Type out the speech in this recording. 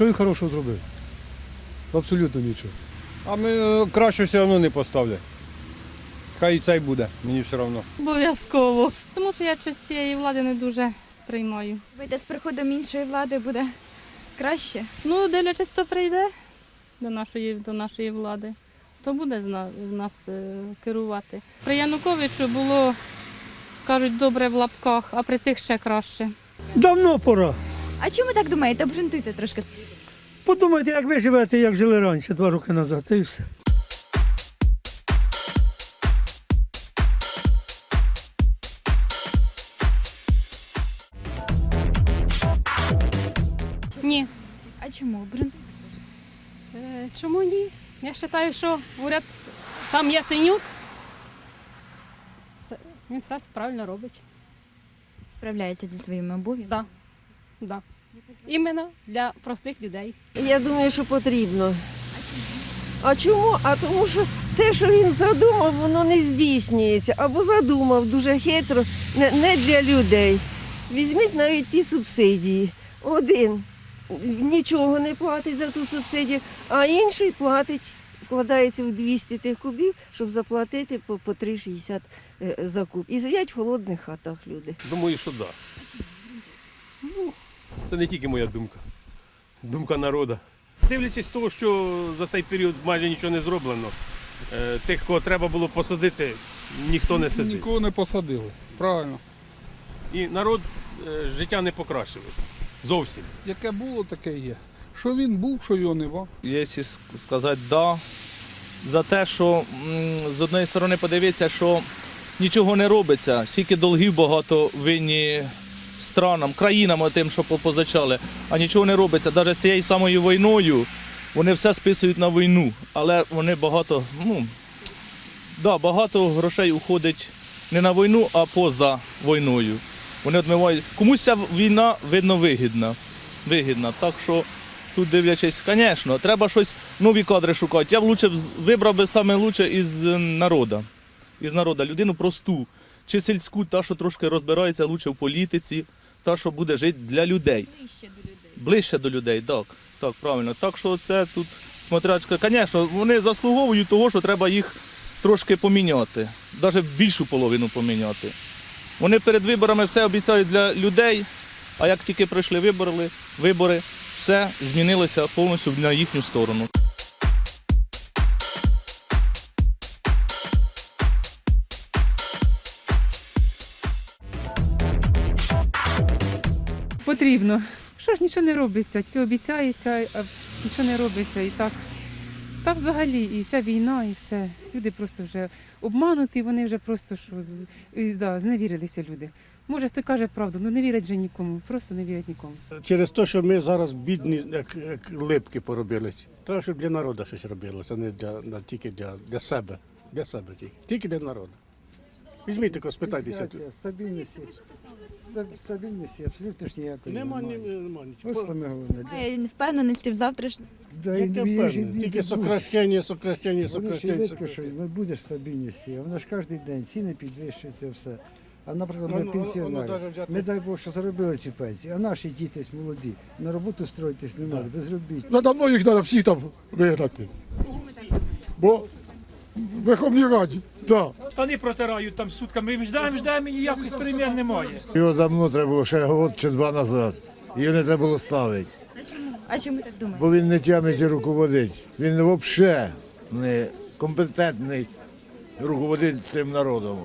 Що він хорошого зробив? Абсолютно нічого. А ми е, краще все одно не поставлять. Хай і цей буде, мені все одно. Обов'язково. Тому що я щось цієї влади не дуже сприймаю. Вийде з приходом іншої влади буде краще. Ну, дивлячись, хто прийде до нашої, до нашої влади, хто буде зна- нас е, керувати. При Януковичу було, кажуть, добре в лапках, а при цих ще краще. Давно пора. А чому так думаєте? Обґрунтуйте трошки. Подумайте, як ви живете, як жили раніше, два роки назад, і все. Ні. А чому? Обґрунтуйте. Е, Чому ні? Я вважаю, що уряд сам Яценюк. все- Він все правильно робить. Справляється зі своїми обов'язками. Да. Да. Іменно для простих людей. Я думаю, що потрібно. А чому? А тому що те, що він задумав, воно не здійснюється. Або задумав дуже хитро, не, не для людей. Візьміть навіть ті субсидії. Один нічого не платить за ту субсидію, а інший платить, вкладається в 200 тих кубів, щоб заплатити по, по 3,60 е, за куб. І сидять в холодних хатах люди. Думаю, що так. Да. Це не тільки моя думка. Думка народу. Дивлячись того, що за цей період майже нічого не зроблено, е, тих, кого треба було посадити, ніхто не сидить. Нікого не посадили. Правильно. І народ е, життя не покращилось. Зовсім. Яке було, таке є. Що він був, що його нема. Якщо с- сказати да, за те, що з одної сторони подивитися, що нічого не робиться, скільки долгів багато винні странам, країнам тим, що позичали, а нічого не робиться. Навіть з цією самою війною вони все списують на війну, але вони багато, ну, да, багато грошей уходить не на війну, а поза війною. Вони відмивають. Комусь ця війна, видно, вигідна. вигідна. Так що тут дивлячись, звісно, треба щось нові кадри шукати. Я б лучше вибрав би саме лучше із е, народу. Із народу. Людину просту. Чи сільську, та, що трошки розбирається лучше в політиці, та, що буде жити для людей. Ближче до людей. Ближче до людей, так. Так, правильно. Так що це тут смотрячка. Звісно, вони заслуговують того, що треба їх трошки поміняти. Навіть більшу половину поміняти. Вони перед виборами все обіцяють для людей, а як тільки пройшли вибори, вибори, все змінилося повністю на їхню сторону. Потрібно. Що ж нічого не робиться, тільки обіцяється, а нічого не робиться. І так, та взагалі, і ця війна, і все. Люди просто вже обмануті, вони вже просто що, і, да, зневірилися люди. Може, хто каже правду, ну не вірять вже нікому, просто не вірять нікому. Через те, що ми зараз бідні, як, як липки поробились. Треба, щоб для народу щось робилося, а не для, на, тільки для, для себе. Для себе тільки. Тільки для народу. Візьміть тако, спитайтеся. Стабільності. Стабільності абсолютно ж ніякої. Нема, ні- нема нічого. Саме головне. Має невпевненості в завтрашньому. Да, Тільки сокращення, сокращення, ж сокращення. сокращення. щось, ну, буде стабільності. Воно ж кожен день ціни підвищуються, все. А наприклад, Ну, ми ну, воно пенсіонери. даже взяти- Ми дай Бог, що заробили ці пенсії, а наші діти молоді. На роботу строїтись не можуть, безробітні. Надо мною їх треба всіх там вигнати. Бо в Верховній Раді, так. Штани протирають там сутками. Ми ждаємо, ждаємо, і ніяких перемін немає. Його давно треба було ще год чи два назад. Його не треба було ставити. А чому? А чому так думаєте? Бо він не тямить і руководить. Він взагалі не компетентний руководить цим народом.